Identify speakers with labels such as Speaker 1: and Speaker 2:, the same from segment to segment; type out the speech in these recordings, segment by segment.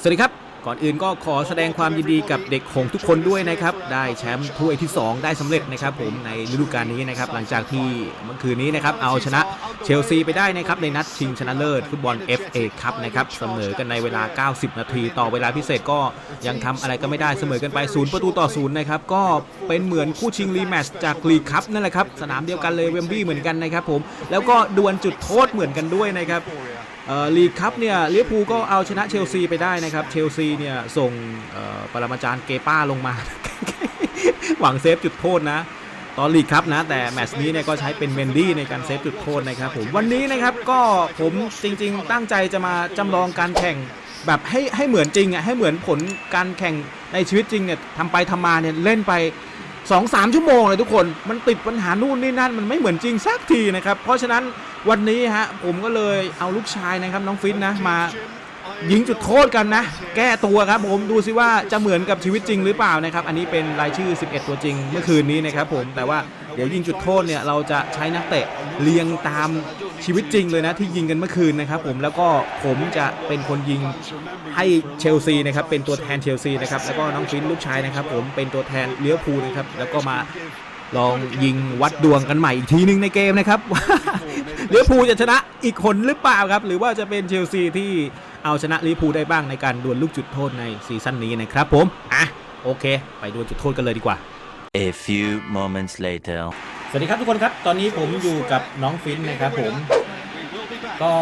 Speaker 1: สวัสดีครับ ก่อนอื่นก็ขอแสดงความยินดีกับเด็กหงทุกคนด้วยนะครับ ได้แชมป์ถ้วยที่ 2 ได้สำเร็จนะครับ ผมในฤดูกาลนี้นะครับ หลังจากที่เมื่อคืนนี้นะครับ เอาชนะเชลซีไปได้นะครับ ในนัดชิงชนะเลิศฟุตบอล FA ครับนะครับเสมอกันในเวลา 90 นาที ต่อเวลาพิเศษก็ยังทำอะไรก็ไม่ได้เสมอกันไปศูนย์ประตูต่อศูนย์นะครับ ก็เป็นเหมือนคู่ชิงรีแมตช์จากลีกคัพนั่นแหละครับ สนามเดียวกันเลยเวมบลีย์เหมือนกันนะครับผม แล้วก็ดวลจุดโทษเหมือนกันด้วยนะครับ ลีกคัพเนี่ยลิเวอร์พูลก็เอาชนะเชลซีไปได้นะครับ เชลซีเนี่ยส่งปรมาจารย์เกป้าลงมา หวังเซฟจุดโทษนะ ตอนลีกคัพนะ แต่แมตช์นี้เนี่ยก็ใช้เป็นเมนดี้ในการเซฟจุดโทษนะครับผมวันนี้นะครับก็ผมจริงๆ ตั้งใจจะมาจำลองการแข่งแบบให้ให้เหมือนจริงอะให้เหมือนผลการแข่งในชีวิตจริงเนี่ยทำไปทำมาเนี่ยเล่นไปสองสามชั่วโมงเลยทุกคน มันติดปัญหานู่นนี่นั่นมันไม่เหมือนจริงสักทีนะครับ เพราะฉะนั้น วันนี้ฮะผมก็เลยเอาลูกชายนะครับน้องฟินนะมายิงจุดโทษกันนะ แก้ตัวครับผมดูซิว่าจะเหมือนกับชีวิตจริงหรือเปล่านะครับ อันนี้เป็นรายชื่อ 11 ตัวจริงเมื่อคืนนี้นะครับผมแต่ว่าเดี๋ยวยิงจุดโทษเนี่ยเราจะใช้นักเตะเรียงตามชีวิตจริงเลยนะที่ยิงกันเมื่อคืนนะครับผมแล้วก็ผมจะเป็นคนยิงให้เชลซีนะครับเป็นตัวแทนเชลซีนะครับแล้วก็น้องฟินลูกชายนะครับผมเป็นตัวแทนเลี้ยวภูลนะครับแล้วก็มาลองยิงวัดดวงกันใหม่อีกทีหนึงในเกมนะครับ เลี้ยวภูลจะชนะอีกคนหรือเปล่าครับ หรือว่าจะเป็นเชลซีที่เอาชนะลิเวอร์พูลได้บ้างในการดวลลูกจุดโทษในซีซั่นนี้นะครับผม อะ โอเค ไปดวลจุดโทษกันเลยดีกว่า
Speaker 2: A few moments later.
Speaker 1: สวัสดีครับทุกคนครับ ตอนนี้ผมอยู่กับน้องฟินนะครับผม ก็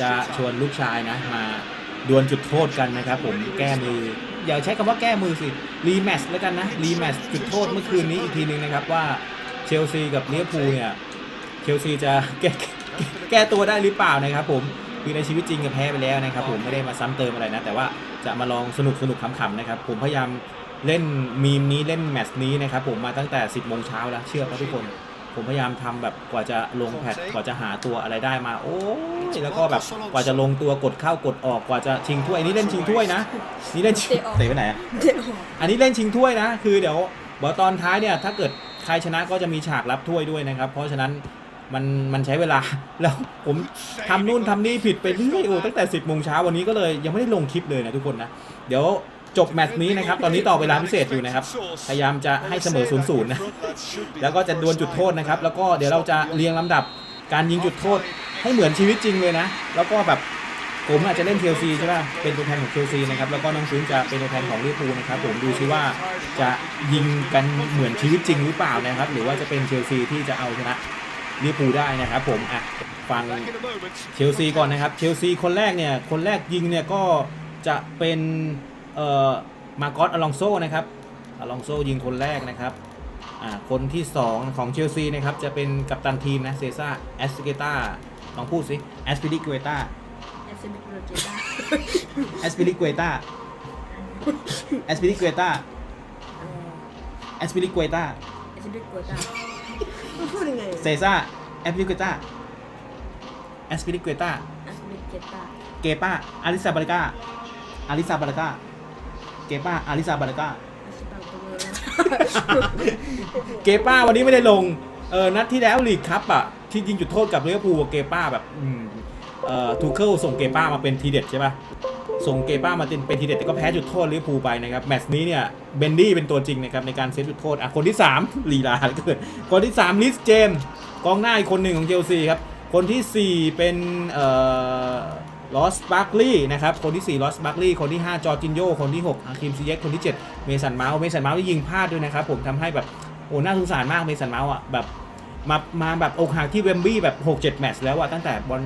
Speaker 1: จะชวนลูกชายนะมาดวลจุดโทษกันนะครับผม แก้มือ อย่าใช้คำว่าแก้มือสิ รีแมตช์แล้วกันนะ รีแมตช์จุดโทษเมื่อคืนนี้อีกทีหนึงนะครับว่าเชลซีกับลิเวอร์พูลเนี่ย เชลซีจะแก้ แก้แก้ตัวได้หรือเปล่านะครับผมคือในชีวิตจริงก็แพ้ไปแล้วนะครับผมไม่ได้มาซ้ำเติมอะไรนะ แต่ว่าจะมาลองสนุกสนุกขำๆนะครับผมพยายามเล่นมีมนี้เล่นแมตช์นี้นะครับผมมาตั้งแต่ 10โมงเช้าแล้วเชื่อป่ะทุกคน ผมพยายามทำแบบกว่าจะลงแพทกว่าจะหาตัวอะไรได้มา โอ้ยแล้วก็แบบกว่าจะลงตัวกดเข้ากดออกกว่าจะชิงถ้วยอันนี้เล่นชิงถ้วยนะนี่เล่นชิง
Speaker 3: เตะออก
Speaker 1: เตะไปไหนอะ
Speaker 3: เดี๋ยว
Speaker 1: อันนี้เล่นชิงถ้วยนะ คือเดี๋ยวบอกตอนท้ายเนี่ยถ้าเกิดใครชนะก็จะมีฉากรับถ้วยด้วยนะครับ เพราะฉะนั้น มันมันใช้เวลาแล้วผมทำนู่นทำนี่ผิดไปเรื่อยโอ้ตั้งแต่10โมงเช้าวันนี้ก็เลยยังไม่ได้ลงคลิปเลยนะทุกคนนะ เดี๋ยวจบแมตช์นี้นะครับ ตอนนี้ต่อเวลาพิเศษอยู่นะครับ พยายามจะให้เสมอ0ูนย์นะ แล้วก็จะดวลจุดโทษนะครับ แล้วก็เดี๋ยวเราจะเรียงลำดับการยิงจุดโทษให้เหมือนชีวิตจริงเลยนะ แล้วก็แบบผมอาจจะเล่นเชลซีใช่ป่ะ เป็นตัวแทนของเชลซีนะครับ แล้วก็น้องฟื้นจะเป็นตัวแทนของลิเวอร์พูลนะครับ ผมดูซิว่าจะยิงกันเหมือนชีวิตจริงหรือเปล่านะครับ หรือว่าจะเป็นเชลซีที่จะเอาชนะ ลิเวอร์พูลได้นะครับผมอะฟังเชลซีก่อนนะครับเชลซีคนแรกเนี่ยคนแรกยิงเนี่ยก็จะเป็นเอ่อมาโกอสอลองโซนะครับอลองโซยิงคนแรกนะครับอ่าคนที่ 2 ของเชลซีนะครับจะเป็นกัปตันทีมนะเซซ่าแอสปิเกตาลองพูดสิแอสปิลิเกตา
Speaker 3: แอสเซมิกโรเจต้า
Speaker 1: แอสปิลิเกตาแอสปิลิเกตาแอสปิลิเกตา
Speaker 3: แอสเซมิกโรต้า พูดยังไง
Speaker 1: เซซ่าแอสปิลิเกตาแอสปิลิเกตา
Speaker 3: แอสเซมิกเจต้า
Speaker 1: เกป้าอาริซาบาลกาอาริซาบาลกาเกป้าอาริซาบาลกา
Speaker 3: แอสเซมิกตัวเมือง
Speaker 1: เกป้าวันนี้ไม่ได้ลงเออนัดที่แล้วลีกคัพอะที่ยิงจุดโทษกับลิเวอร์พูลเกป้าแบบอืมเอ่อทูเคิลส่งเกป้ามาเป็นทีเด็ดใช่ป่ะ ส่งเกป้ามาเป็นเป็นทีเด็ดแต่ก็แพ้จุดโทษลิเวอร์พูลไปนะครับแมตช์นี้เนี่ยเบนดี้เป็นตัวจริงนะครับในการเซฟจุดโทษอะคนที่ 3 ลีลาเกินคนที่ 3 ลิสเจมส์กองหน้าอีกคนหนึ่งของเชลซีครับคนทีสี่ 4 เป็นเอ่อลอสบาร์กลีย์นะครับ คนที่ 4 ลอสบาร์กลีย์คนที่ 5 จอร์จินโย คนที่ 6 อาคิมซีเยกคนที่ 7 เมสันเมาส์เมสันเมาส์ที่ยิงพลาดด้วยนะครับ ผมทำให้แบบ โอ้ น่าสงสารมาก เมสันเมาส์อะ แบบ มา มาแบบอกหักที่เวมบลีย์แบบ 6-7 แมตช์แล้วอะ ตั้งแต่บอล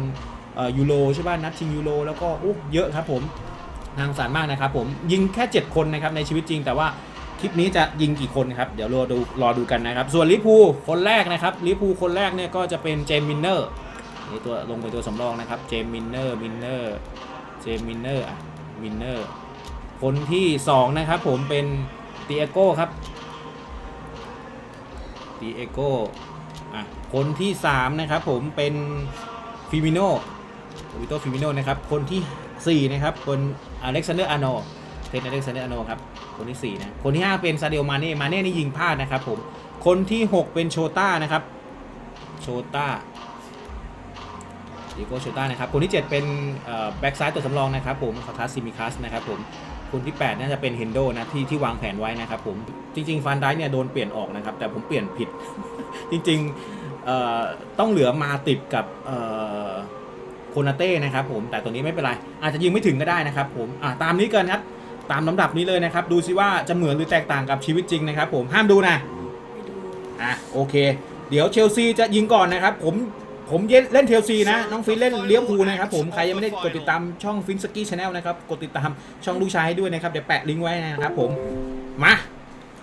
Speaker 1: ยูโรใช่ป่ะ นัดชิงยูโรแล้วก็ อุ๊เยอะครับผม น่าสงสารมากนะครับผมยิงแค่ 7 คนนะครับในชีวิตจริง แต่ว่าคลิปนี้จะยิงกี่คนครับเดี๋ยวรอดูรอดูกันนะครับ ส่วนลิพูคนแรกนะครับลิพูคนแรกเนี่ยก็จะเป็นเจมินเนอร์นี่ตัวลงเป็นตัวสำรองนะครับเจมินเนอร์มินเนอร์เจมินเนอร์อะมินเนอร์คนที่สองนะครับผมเป็นเตียโก้ครับดีเอโก้อะคนที่ 3 นะครับผมเป็นฟิมิโนวิโตฟิมิโนนะครับคนที่ 4 นะครับคนอเล็กซานเดอร์อาโนเทนอเล็กซานเดอร์อาโนครับ คนที่ 4 นะ คนที่ 5 เป็นซาเดลมาเน่ มาเน่นี่ยิงพลาดนะครับผม คนที่ 6 เป็นโชต้านะครับ โชต้าดิโกโชต้านะครับ คนที่ 7 เป็นแบ็กซ้ายตัวสำรองนะครับผมคาทาซิมิคัสนะครับผมคนที่ 8 น่าจะเป็นเฮนโดนะ ที่ที่วางแผนไว้นะครับผม จริง ๆ ฟันได้เนี่ยโดนเปลี่ยนออกนะครับ แต่ผมเปลี่ยนผิด จริง ๆ ต้องเหลือมาติดกับเอ่อ คนาเต้นะครับผมแต่ตัวนี้ไม่เป็นไร อาจจะยิงไม่ถึงก็ได้นะครับผมตามนี้เกินครับตามลำดับนี้เลยนะครับ ดูซิว่าจะเหมือนหรือแตกต่างกับชีวิตจริงนะครับ ผมห้ามดูนะอะโอเค เดี๋ยวเชลซีจะยิงก่อนนะครับ ผมผมเล่นเชลซีนะ น้องฟินเล่นเลี้ยวภูนะครับผมใครยังไม่ได้กดติดตามช่องฟินสกี้ชาแนลนะครับ กดติดตามช่องลูกชายให้ด้วยนะครับ เดี๋ยวแปะลิงก์ไว้นะครับผม มา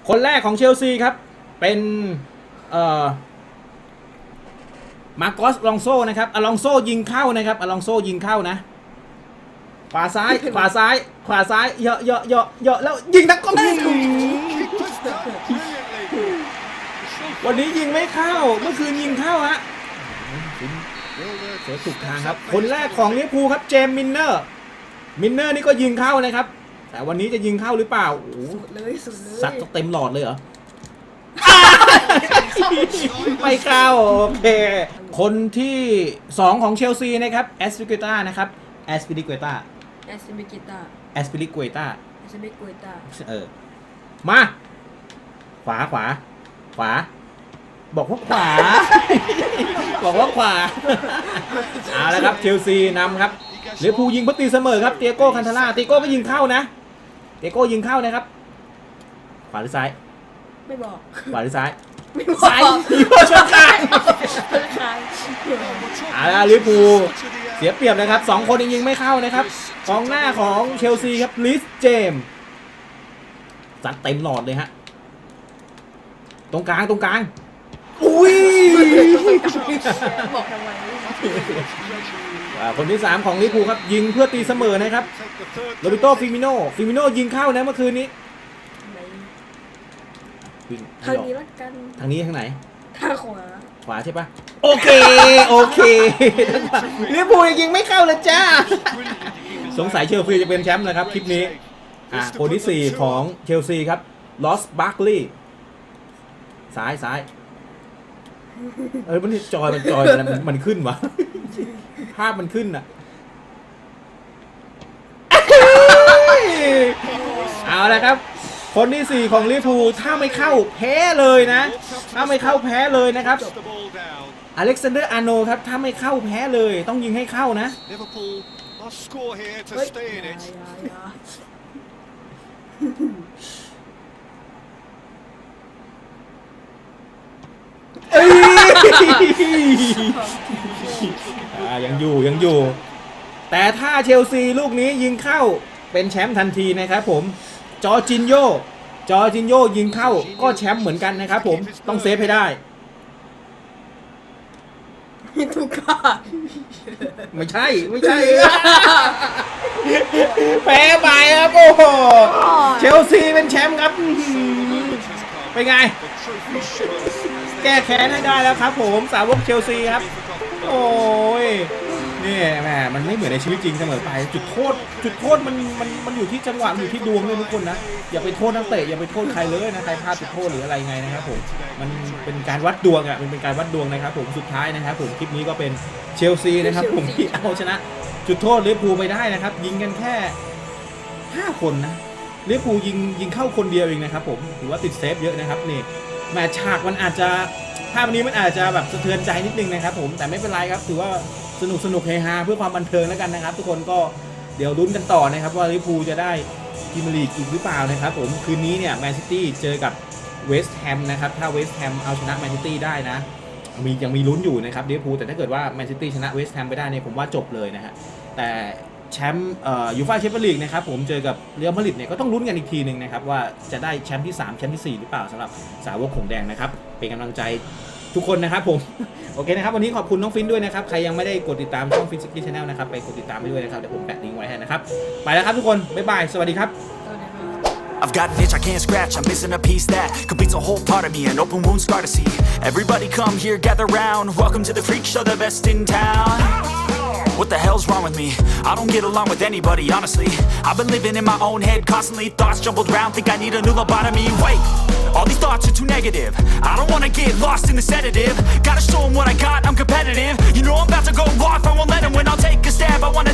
Speaker 1: คนแรกของเชลซีครับ เป็น เอ่อ มาโกสลองโซนะครับอลองโซยิงเข้านะครับอลองโซยิงเข้านะ ขวาซ้าย ขวาซ้าย ขวาซ้ายเหยาะเหยาะเหยาะเหยาะแล้วยิงนักก็ไม่ถูกวันนี้ยิงไม่เข้า เมื่อคืนยิงเข้าฮะเสียถูกทางครับ คนแรกของลิเวอร์พูลครับ เจมส์มินเนอร์ มินเนอร์นี่ก็ยิงเข้านะครับ แต่วันนี้จะยิงเข้าหรือเปล่าโอ้โห
Speaker 3: สุดเลยสุดเลย
Speaker 1: ซัดเต็มหลอดเลยเหรอ ไม่เข้าโอเค คนที่ 2 ของเชลซีนะครับแอสปิเกตานะครับแอสปิลิเกตา
Speaker 3: แอสเซมบิกิต้า
Speaker 1: แอสปิลิเกตา
Speaker 3: แอสเซมบิกุยต้า
Speaker 1: เออ มา ขวาขวา ขวา บอกว่าขวา บอกว่าขวา เอาละครับเชลซีนำครับลิเวอร์พูลยิงเพื่อตีเสมอครับเตียโก้คันทาร่าเตียโก้ก็ยิงเข้านะเตียโก้ยิงเข้านะครับ ขวาหรือซ้าย
Speaker 3: ไม่บอก
Speaker 1: ขวาหรือซ้าย
Speaker 3: ไม่บอก
Speaker 1: ซ้ายอยู่ช่องกลาง
Speaker 3: ใคร
Speaker 1: เอาละลิเวอร์พูลเสียเปรียบนะครับสองคนยังยิงไม่เข้านะครับกองหน้าของเชลซีครับลิสเจมส์ซัดเต็มหลอดเลยฮะตรงกลางตรงกลางอุ้ย
Speaker 3: บอกทำไม
Speaker 1: อ่าคนที่ 3 ของลิเวอร์พูลครับยิงเพื่อตีเสมอนะครับโรบิโตฟิมิโนฟิมิโนยิงเข้านะเมื่อคืนนี้
Speaker 3: ไหน
Speaker 1: วิ่ง
Speaker 3: ทางนี้ละกัน
Speaker 1: ทางนี้ทางไหน
Speaker 3: ทางขวา
Speaker 1: ขวาใช่ปะโอเค โอเคลิเวอร์พูลยังยิงไม่เข้าเลยจ้า สงสัยเชลซีจะเป็นแชมป์นะครับคลิปนี้ อะคนที่ 4 ของเชลซีครับลอสบัคลีย์ซ้ายซ้ายเออมันนี่จอยมันจอยมันมันมันขึ้นวะภาพมันขึ้นอะเอาละครับ คนที่ 4 ของลิเวอร์พูลถ้าไม่เข้าแพ้เลยนะ ถ้าไม่เข้าแพ้เลยนะครับอเล็กซานเดอร์อาร์โนครับ ถ้าไม่เข้าแพ้เลย ต้องยิงให้เข้านะ
Speaker 4: Liverpool must score here to
Speaker 3: เฮ้ย
Speaker 4: stay in
Speaker 3: อย่า
Speaker 4: it.
Speaker 3: อย่าอย่า
Speaker 1: เอ้ยอ่ายังอยู่ยังอยู่ แต่ถ้าเชลซีลูกนี้ยิงเข้าเป็นแชมป์ทันทีนะครับผม จอร์จินโยจอร์จินโยยิงเข้าก็แชมป์เหมือนกันนะครับผมต้องเซฟให้ได้
Speaker 3: ทุกข้า
Speaker 1: ไม่ใช่ไม่ใช่ แพ้ไปครับโอ้โหเชลซีเป็นแชมป์ครับอื้อหือเป็นไง แก้แค้นให้ได้แล้วครับผมสาวกเชลซีครับ โอ้ย นี่แหมมันไม่เหมือนในชีวิตจริงเสมอไป จุดโทษ จุดโทษมันมันมันอยู่ที่จังหวะมันอยู่ที่ดวงด้วยทุกคนนะ อย่าไปโทษนักเตะอย่าไปโทษใครเลยนะ ใครพลาดจุดโทษหรืออะไรไงนะครับผม มันเป็นการวัดดวงอะ มันเป็นการวัดดวงนะครับผมสุดท้ายนะครับผมคลิปนี้ก็เป็นเชลซีนะครับผมที่เอาชนะ จุดโทษลิเวอร์พูลไปได้นะครับ ยิงกันแค่ห้าคนนะลิเวอร์พูลยิงยิงเข้าคนเดียวเองนะครับผมถือว่าติดเซฟเยอะนะครับนี่แมตช์ฉากมันอาจจะภาพนี้มันอาจจะแบบสะเทือนใจนิดนึงนะครับผมแต่ไม่เป็นไรครับถือว่า สนุกสนุกเฮฮาเพื่อความบันเทิงแล้วกันนะครับ ทุกคนก็เดี๋ยวลุ้นกันต่อนะครับ ว่าลิเวอร์พูลจะได้พรีเมียร์ลีกอีกหรือเปล่านะครับผมคืนนี้เนี่ยแมนซิตี้เจอกับเวสต์แฮมนะครับถ้าเวสต์แฮมเอาชนะแมนซิตี้ได้นะมียังมีลุ้นอยู่นะครับลิเวอร์พูลแต่ถ้าเกิดว่าแมนซิตี้ชนะเวสต์แฮมไปได้เนี่ยผมว่าจบเลยนะฮะแต่แชมป์อยูฟ่าแชมเปี้ยนลีกนะครับผมเจอกับเรอัลมาดริดเนี่ยก็ต้องลุ้นกันอีกทีหนึ่งนะครับว่าจะได้แชมป์ที่ 3 แชมป์ทีสี่4 หรือเปล่าสำหรับสาวกหงแดงนะครับ เป็นกำลังใจ ทุกคนนะครับผม โอเคนะครับ วันนี้ขอบคุณน้องฟินด้วยนะครับ ใครยังไม่ได้กดติดตามช่องฟินซิกี้ชาแนลนะครับ ไปกดติดตามไปด้วยนะครับ เดี๋ยวผมแปะลิงก์ไว้ให้นะครับ ไปแล้วครับทุกคน บ๊ายบาย สวัสดีครับ
Speaker 5: I've got an itch I can't scratch, I'm missing a piece that completes a whole part of me, an open wound scar to see. Everybody come here, gather round. Welcome to the freak show, the best in town. What the hell's wrong with me? I don't get along with anybody, honestly. I've been living in my own head constantly Thoughts jumbled round, think I need a new lobotomy. Wait, all these thoughts are too negative. I don't wanna get lost in the sedative. Gotta show them what I got, I'm competitive. You know I'm about to go off, I won't let them win I'll take a stab, I wanna